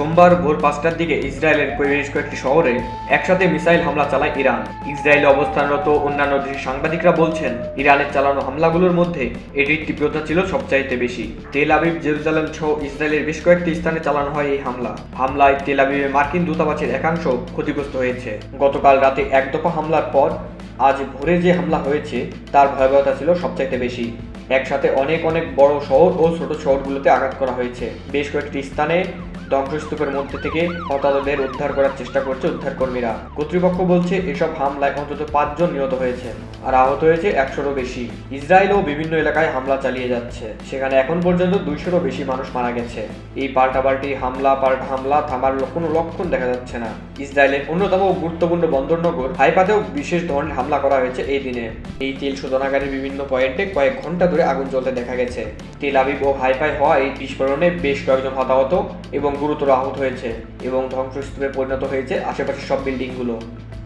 সোমবার ভোর পাঁচটার দিকে ইসরায়েলের বেশ কয়েকটি শহরে একসাথে মিসাইল হামলা চালায় ইরান। ইসরায়েলে অবস্থানরত অন্যান্য দেশের সাংবাদিকরা বলছেন, ইরানের চালানো হামলাগুলোর মধ্যে এটির তীব্রতা ছিল সবচাইতে বেশি। তেল আবিব, জেরুজালেম সহ ইসরায়েলের বেশ কয়েকটি স্থানে চালানো হয় এই হামলা। হামলায় তেল আবিবে মার্কিন দূতাবাসের একাংশ ক্ষতিগ্রস্ত হয়েছে। গতকাল রাতে এক দফা হামলার পর আজ ভোরে যে হামলা হয়েছে, তার ভয়াবহতা ছিল সবচাইতে বেশি। একসাথে অনেক অনেক বড় শহর ও ছোট শহরগুলোতে আঘাত করা হয়েছে। বেশ কয়েকটি স্থানে ধ্বংসস্তূপের মধ্যে থেকে হতাহতদের উদ্ধার করার চেষ্টা করছে উদ্ধারকর্মীরা। কর্তৃপক্ষ বলছে, এসব হামলায় অন্তত পাঁচজন নিহত হয়েছে আর আহত হয়েছে একশোরও বেশি। ইসরায়েলও বিভিন্ন এলাকায় হামলা চালিয়ে যাচ্ছে। সেখানে এখন পর্যন্ত দুইশোরও বেশি মানুষ মারা গেছে। এই পাল্টাপাল্টি হামলা, পাল্টা হামলা থামার কোনো লক্ষণ দেখা যাচ্ছে না। ইসরায়েলের অন্যতম গুরুত্বপূর্ণ বন্দরনগর হাইপাতেও বিশেষ ধরনের হামলা করা হয়েছে এই দিনে। এই তেল শোধনাগারের বিভিন্ন পয়েন্টে কয়েক ঘণ্টা ধরে আগুন জ্বলতে দেখা গেছে। তেল আবিব ও হাইফাই হওয়া এই বিস্ফোরণে বেশ কয়েকজন হতাহত এবং গুরুতর আহত হয়েছে এবং ধ্বংসস্তূপে পরিণত হয়েছে আশেপাশের সব বিল্ডিংগুলো